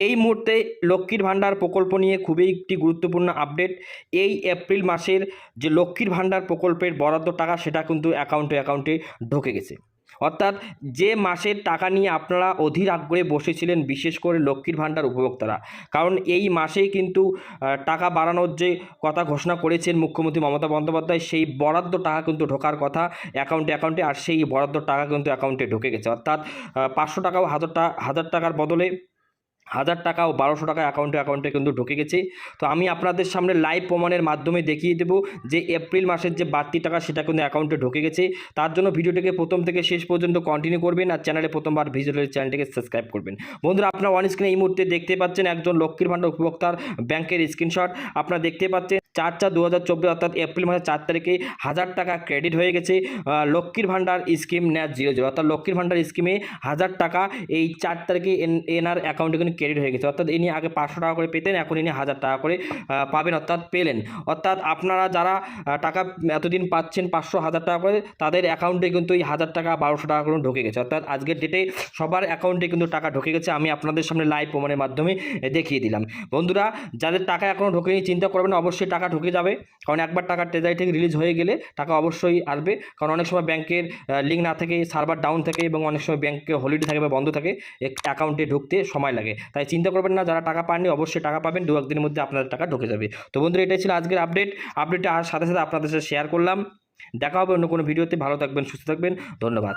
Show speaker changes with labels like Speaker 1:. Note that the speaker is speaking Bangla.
Speaker 1: এই মুহূর্তে লক্ষ্মীর ভাণ্ডার প্রকল্প নিয়ে খুবই একটি গুরুত্বপূর্ণ আপডেট এই এপ্রিল মাসের যে লক্ষ্মীর ভাণ্ডার প্রকল্পের বরাদ্দ টাকা, সেটা কিন্তু অ্যাকাউন্টে অ্যাকাউন্টে ঢুকে গেছে। অর্থাৎ যে মাসের টাকা নিয়ে আপনারা অধীর আগ্রহে বসেছিলেন, বিশেষ করে লক্ষ্মীর ভাণ্ডার উপভোক্তারা। কারণ এই মাসেই কিন্তু টাকা বাড়ানোর যে কথা ঘোষণা করেছেন মুখ্যমন্ত্রী মমতা বন্দ্যোপাধ্যায়, সেই বরাদ্দ টাকা কিন্তু ঢোকার কথা অ্যাকাউন্টে অ্যাকাউন্টে আর সেই বরাদ্দ টাকা কিন্তু অ্যাকাউন্টে ঢুকে গেছে। অর্থাৎ পাঁচশো টাকা ও হাজার টাকা হাজার টাকার বদলে হাজার টাকা ও বারোশো টাকা অ্যাকাউন্টে অ্যাকাউন্টে কিন্তু ঢুকে গেছে। তো আমি আপনাদের সামনে লাইভ প্রমাণের মাধ্যমে দেখিয়ে দেবো যে এপ্রিল মাসের যে বাড়তি টাকা সেটা কিন্তু অ্যাকাউন্টে ঢুকে গেছে। তার জন্য ভিডিওটিকে প্রথম থেকে শেষ পর্যন্ত কন্টিনিউ করবেন আর চ্যানেলে প্রথমবার ভিজিট হলে চ্যানেলটিকে সাবস্ক্রাইব করবেন। বন্ধুরা, আপনারা অন স্ক্রিনে এই মুহূর্তে দেখতে পাচ্ছেন একজন লক্ষ্মীর ভাণ্ডার উপভোক্তার ব্যাংকের স্ক্রিনশট আপনারা দেখতে পাচ্ছেন চার চার দু অর্থাৎ এপ্রিল মাসের চার তারিখে হাজার টাকা ক্রেডিট হয়ে গেছে লক্ষ্মীর ভাণ্ডার স্কিম ন্যাচ জিরো জিরো। অর্থাৎ লক্ষ্মীর ভাণ্ডার স্কিমে হাজার টাকা এই চার তারিখে এন, এনার অ্যাকাউন্টে কিন্তু ক্রেডিট হয়ে গেছে। অর্থাৎ ইনি আগে পাঁচশো টাকা করে পেতেন, এখন ইনি হাজার টাকা করে পাবেন অর্থাৎ পেলেন। অর্থাৎ আপনারা যারা টাকা এতদিন পাচ্ছেন পাঁচশো হাজার টাকা করে, তাদের অ্যাকাউন্টে কিন্তু এই হাজার টাকা বারোশো টাকা করে ঢুকে গেছে। অর্থাৎ আজকের ডেটে সবার অ্যাকাউন্টে কিন্তু টাকা ঢুকে গেছে। আমি আপনাদের সামনে লাইভ প্রমাণের মাধ্যমে দেখিয়ে দিলাম। বন্ধুরা, যাদের টাকা এখনও ঢোকেনি, চিন্তা করবেন অবশ্যই টাকা ঢুকে যাবে। কারণ একবার টাকা ট্রেজারি থেকে রিলিজ হয়ে গেলে টাকা অবশ্যই আসবে। কারণ অনেক সময় ব্যাংকের লিঙ্ক না থাকে সার্ভার ডাউন থাকে এবং অনেক সময় ব্যাংকে হলিডে থাকে বা বন্ধ থাকে অ্যাকাউন্টে ঢুকতে সময় লাগে। তাই চিন্তা করবেন না, যারা টাকা পাননি অবশ্যই টাকা পাবেন। দু একদিনের মধ্যে আপনাদের টাকা ঢুকে যাবে। তো বন্ধুরা, এটাই ছিল আজকের আপডেট আপডেটটা আর সাথে সাথে আপনাদের সাথে শেয়ার করলাম। দেখা হবে অন্য কোনো ভিডিওতে ভালো থাকবেন, সুস্থ থাকবেন। ধন্যবাদ।